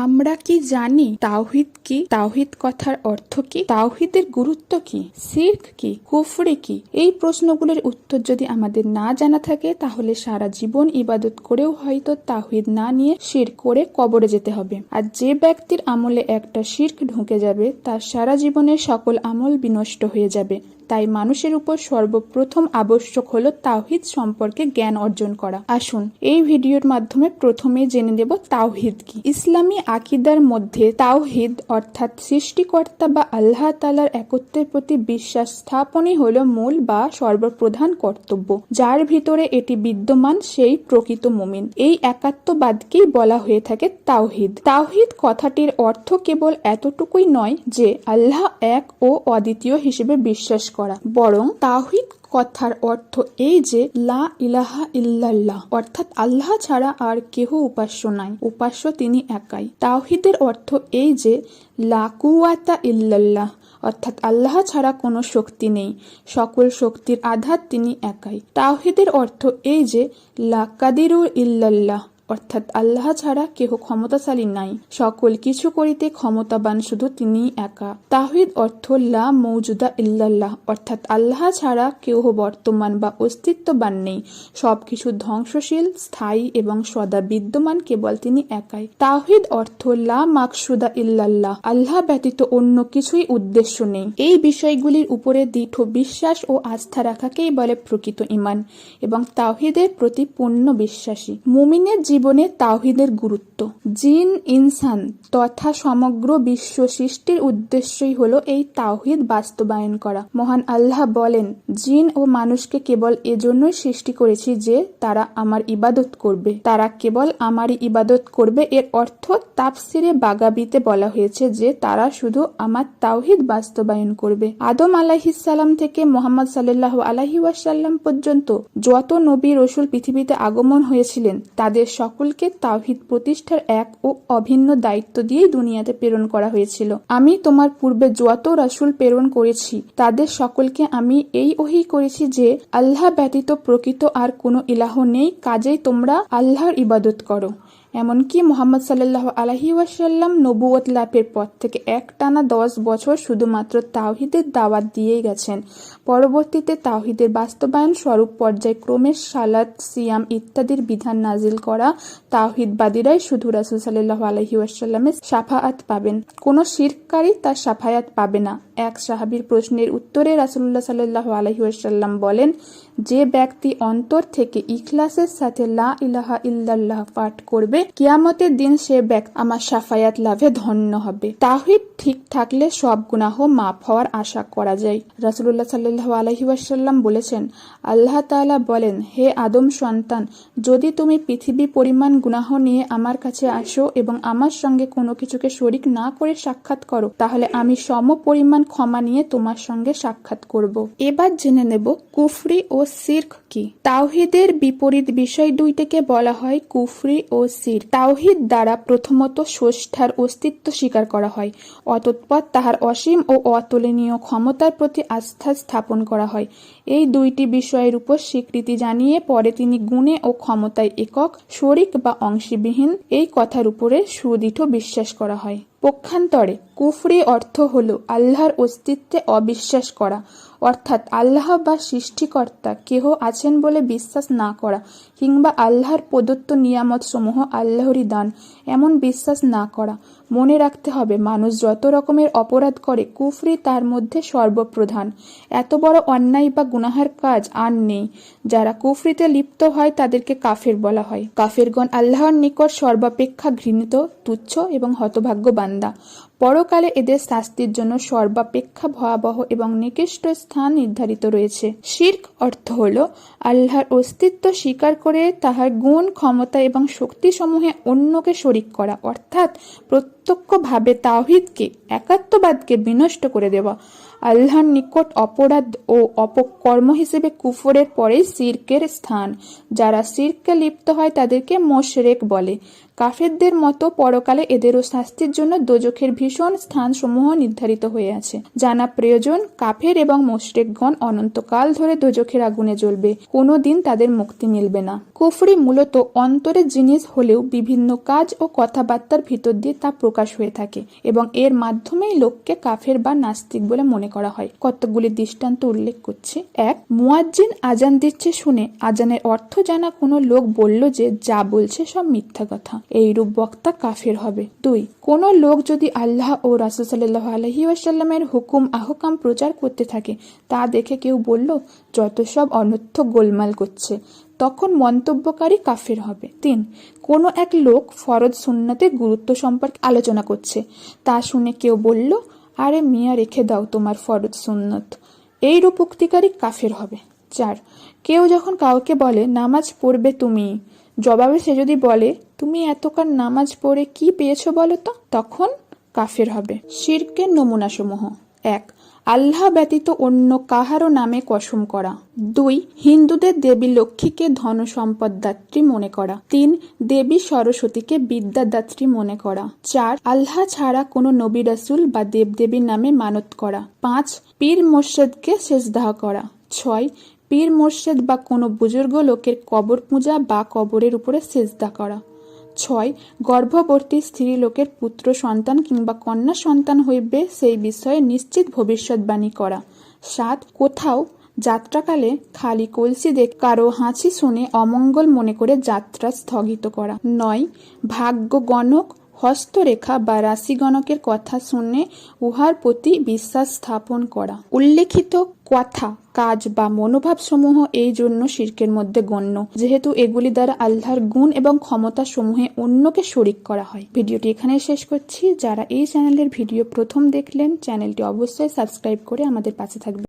আমরা কি জানি তাওহিদ কি? তাওহিদ কথার অর্থ কি? তাওহিদের গুরুত্ব কি? সির্ক কি? কুফরি কি? এই প্রশ্নগুলোর উত্তর যদি আমাদের না জানা থাকে, তাহলে সারা জীবন ইবাদত করেও হয়তো তাহিদ না নিয়ে শির করে কবরে যেতে হবে। আর যে ব্যক্তির আমলে একটা শির্ক ঢুকে যাবে, তার সারা জীবনের সকল আমল বিনষ্ট হয়ে যাবে। তাই মানুষের উপর সর্বপ্রথম আবশ্যক হলো তাওহিদ সম্পর্কে জ্ঞান অর্জন করা। আসুন, এই ভিডিওর মাধ্যমে প্রথমে জেনে দেব তাওহিদ কি। ইসলামী আকিদার মধ্যে তাওহিদ অর্থাৎ সৃষ্টিকর্তা বা আল্লাহ তালার একত্বের প্রতি বিশ্বাস স্থাপনই হলো মূল বা সর্বপ্রধান কর্তব্য, যার ভিতরে এটি বিদ্যমান, সেই প্রকৃত মুমিন। এই একাত্মবাদকেই বলা হয়ে থাকে তাওহিদ। তাওহিদ কথাটির অর্থ কেবল এতটুকুই নয় যে আল্লাহ এক ও অদ্বিতীয় হিসেবে বিশ্বাস করা বরং তাওহিদ কথার অর্থ এই যে, লা ইলাহা ইল্লাল্লাহ, অর্থাৎ আল্লাহ ছাড়া আর কেহ উপাস্য নাই, উপাস্য তিনি একাই। তাওহিদের অর্থ এই যে, লা কুয়াতা ইল্লাল্লাহ, অর্থাৎ আল্লাহ ছাড়া কোনো শক্তি নেই, সকল শক্তির আধার তিনি একাই। তাওহিদের অর্থ এই যে, লা কাদিরু ইল্লাল্লাহ অর্থাৎ আল্লাহ ছাড়া কেহ ক্ষমতাশালী নাই। সকল কিছু করিতে ক্ষমতাবান শুধু তিনিই একা। তাহিদ অর্থ লা মৌজুদা ইল্লাল্লাহ, অর্থাৎ আল্লাহ ছাড়া কেউ বর্তমান বা অস্তিত্ববান নেই। সবকিছু ধ্বংসশীল, স্থায়ী এবং সদা বিদ্যমান, কেবল তিনি একাই। তাহিদ অর্থ লা মাকসুদা ইল্লাল্লাহ, আল্লাহ ব্যতীত অন্য কিছুই উদ্দেশ্য নেই। এই বিষয়গুলির উপরে দৃঢ় বিশ্বাস ও আস্থা রাখাকেই বলে প্রকৃত ইমান এবং তাহিদের প্রতি পূর্ণ বিশ্বাসী। মুমিনের জীবনে তাওহিদের গুরুত্ব। জিন, ইনসান তথা সমগ্র বিশ্ব সৃষ্টির উদ্দেশ্যই হলো এই তাওহিদ বাস্তবায়ন করা। মহান আল্লাহ বলেন, জিন ও মানুষকে কেবল এজন্যই সৃষ্টি করেছি যে তারা আমার ইবাদত করবে। তারা কেবল আমারই ইবাদত করবে। এর অর্থ তাপসিরে বাগাবিতে বলা হয়েছে যে তারা শুধু আমার তাওহিদ বাস্তবায়ন করবে। আদম আলাহিসাল্লাম থেকে মোহাম্মদ সাল্লাহ আলাহি ওয়াসাল্লাম পর্যন্ত যত নবী রসুল পৃথিবীতে আগমন হয়েছিলেন, তাদের সকলকে তাওহিদ প্রতিষ্ঠার এক ও অভিন্ন দায়িত্ব দিয়েই দুনিয়াতে প্রেরণ করা হয়েছিল। আমি তোমার পূর্বে যত রাসুল প্রেরণ করেছি, তাদের সকলকে আমি এই ওহি করেছি যে, আল্লাহ ব্যতীত প্রকৃত আর কোনো ইলাহ নেই, কাজেই তোমরা আল্লাহর ইবাদত করো। এমনকি মোহাম্মদ সাল্লাহ আলহি ওয়াসাল্লাম নবুয়ত লাভের পর থেকে এক টানা দশ বছর শুধুমাত্র তাওহিদের দাওয়াত দিয়েই গেছেন। পরবর্তীতে তাওহিদের বাস্তবায়ন স্বরূপ পর্যায়ক্রমে সালাদ সিয়াম ইত্যাদির বিধান নাজিল করা তাওহিদবাদীরাই শুধু রাসুল সাল্লাহ আলহি ওয়াসাল্লামের সাফায়াত পাবেন। কোনো শিরকারী তার সাফায়াত পাবে না। এক সাহাবির প্রশ্নের উত্তরে রাসুল্লাহ সাল্লাহ আলহি ওয়াসাল্লাম বলেন যে ব্যক্তি অন্তর থেকে ইখলাসের সাথে লা ইলাহা ইল্লাল্লাহ পাঠ করবে, কিয়ামতের দিন সে ব্যক্তি আমার সাফায়াত লাভে ধন্য হবে। তাহিদ ঠিক থাকলে সব গুনাহ মাফ হওয়ার আশা করা যায়। রাসুল্লাহ সাল্লাহ আলহি ওয়াসাল্লাম বলেছেন, আল্লাহ তাআলা বলেন, হে আদম সন্তান, যদি তুমি পৃথিবী পরিমাণ গুনাহ নিয়ে আমার কাছে আসো এবং আমার সঙ্গে কোনো কিছুকে শরিক না করে সাক্ষাৎ করো, তাহলে আমি সম পরিমাণ ক্ষমা নিয়ে তোমার সঙ্গে সাক্ষাৎ করব। এবার জেনে নেব, কুফরি ও সির্ক কি? তাওহিদের বিপরীত বিষয় দুইটিকে বলা হয় কুফরি ও সির তাওহিদ দ্বারা প্রথমত স্রষ্টার অস্তিত্ব স্বীকার করা হয়, অতৎপর তাহার অসীম ও অতুলনীয় ক্ষমতার প্রতি আস্থা স্থাপন করা হয়। এই দুইটি বিষয়ের উপর স্বীকৃতি জানিয়ে পরে তিনি গুণে ও ক্ষমতায় একক, শরিক বা অংশীবিহীন এই কথার উপরে সুদৃঢ় বিশ্বাস করা হয়। পক্ষান্তরে কুফরি অর্থ হল আল্লাহর অস্তিত্বে অবিশ্বাস করা। অর্থাৎ আল্লাহ বা সৃষ্টিকর্তা কেহ আছেন বলে বিশ্বাস না করা কিংবা আল্লাহর প্রদত্ত নিয়ামত সমূহ আল্লাহরই দান, এমন বিশ্বাস না করা। মনে রাখতে হবে, মানুষ যত রকমের অপরাধ করে, কুফরি তার মধ্যে সর্বপ্রধান। এত বড় অন্যায় বা গুনাহার কাজ আর নেই। যারা কুফরিতে লিপ্ত হয়, তাদেরকে কাফের বলা হয়। কাফেরগণ আল্লাহর নিকট সর্বাপেক্ষা ঘৃণিত, তুচ্ছ এবং হতভাগ্য বান্দা। পরকালে এদের শাস্তির জন্য সর্বাপেক্ষা ভয়াবহ এবং নিকৃষ্ট স্থান নির্ধারিত রয়েছে। শির্ক অর্থ হল, আল্লাহর অস্তিত্ব স্বীকার করে তাহার গুণ, ক্ষমতা এবং শক্তিসমূহে অন্যকে শরিক করা। অর্থাৎ প্রত্যক্ষভাবে তাওহিদকে, একাত্মবাদকে বিনষ্ট করে দেওয়া। আল্লাহর নিকট অপরাধ ও অপকর্ম হিসেবে কুফরের পরেই সিরকের স্থান, যারা সিরকে লিপ্ত হয় তাদেরকে মোশরেক বলে। কাফেরদের মতো পরকালে এদেরও শাস্তির জন্য দোজখের ভীষণ স্থানসমূহ নির্ধারিত হয়ে আছে। জানা প্রয়োজন, কাফের এবং মোশরেকগণ অনন্তকাল ধরে দোজখের আগুনে জ্বলবে। কোনো দিন তাদের মুক্তি মিলবে না। কুফরি মূলত অন্তরের জিনিস হলেও বিভিন্ন কাজ ও কথাবার্তার ভিতর দিয়ে তা প্রকাশ হয়ে থাকে এবং এর মাধ্যমেই লোককে কাফের বা নাস্তিক বলে মনে করা হয়। কতগুলি দৃষ্টান্ত উল্লেখ করছি। এক, মুয়াজ্জিন আজান দিচ্ছে শুনে। আজানের অর্থ জানা কোনো লোক বলল যে, যা বলছে সব মিথ্যা কথা। এইরূপ বক্তা কাফের হবে। দুই, কোনো লোক যদি আল্লাহ ও রাসুল সাল্লাহ আলহি ওয়াসাল্লামের হুকুম আহকাম প্রচার করতে থাকে, তা দেখে কেউ বলল, যত সব অনর্থ গোলমাল করছে, তখন মন্তব্যকারী কাফের হবে। তিন, কোনো এক লোক ফরজ সুন্নতের গুরুত্ব সম্পর্কে আলোচনা করছে, তা শুনে কেউ বলল, আরে মিয়া, রেখে দাও তোমার ফরজ সুন্নত। এই রূপোক্তিকারী কাফের হবে। চার, কেউ যখন কাউকে বলে, নামাজ পড়বে তুমি, জবাবে সে যদি বলে তুমি এতকার নামাজ পড়ে কি পেয়েছ বলো তো? তখন কাফের হবে। শিরকের নমুনাসমূহ। এক, আল্লাহ ব্যতীত অন্য কাহারও নামে কসম করা। দুই, হিন্দুদের দেবী লক্ষ্মীকে ধন সম্পদ দাত্রী মনে করা। তিন, দেবী সরস্বতীকে বিদ্যাদাত্রী মনে করা। চার, আল্লাহ ছাড়া কোনো নবী রাসুল বা দেবদেবীর নামে মানত করা। পাঁচ, পীর মোর্শেদকে শেষদাহ করা। ছয়, পীর মোর্শেদ বা কোনো বুজুর্গ লোকের কবর পূজা বা কবরের উপরে সেজদা করা। ছয় গর্ভবর্তী স্ত্রী লোকের পুত্র সন্তান কিংবা কন্যা সন্তান হইবে সেই বিষয়ে নিশ্চিত ভবিষ্যৎবাণী করা। সাত, কোথাও যাত্রাকালে খালি কলসি দেখ কারও হাঁচি শুনে অমঙ্গল মনে করে যাত্রা স্থগিত করা। নয় ভাগ্য গণক হস্তরেখা বা রাশিগণকের কথা শুনে উহার প্রতি বিশ্বাস স্থাপন করা। উল্লেখিত কথা, কাজ বা মনোভাব সমূহ এই জন্য শির্কের মধ্যে গণ্য, যেহেতু এগুলি দ্বারা আল্লাহর গুণ এবং ক্ষমতা সমূহে অন্যকে শরিক করা হয়। ভিডিওটি এখানে শেষ করছি। যারা এই চ্যানেলের ভিডিও প্রথম দেখলেন, চ্যানেলটি অবশ্যই সাবস্ক্রাইব করে আমাদের পাশে থাকবে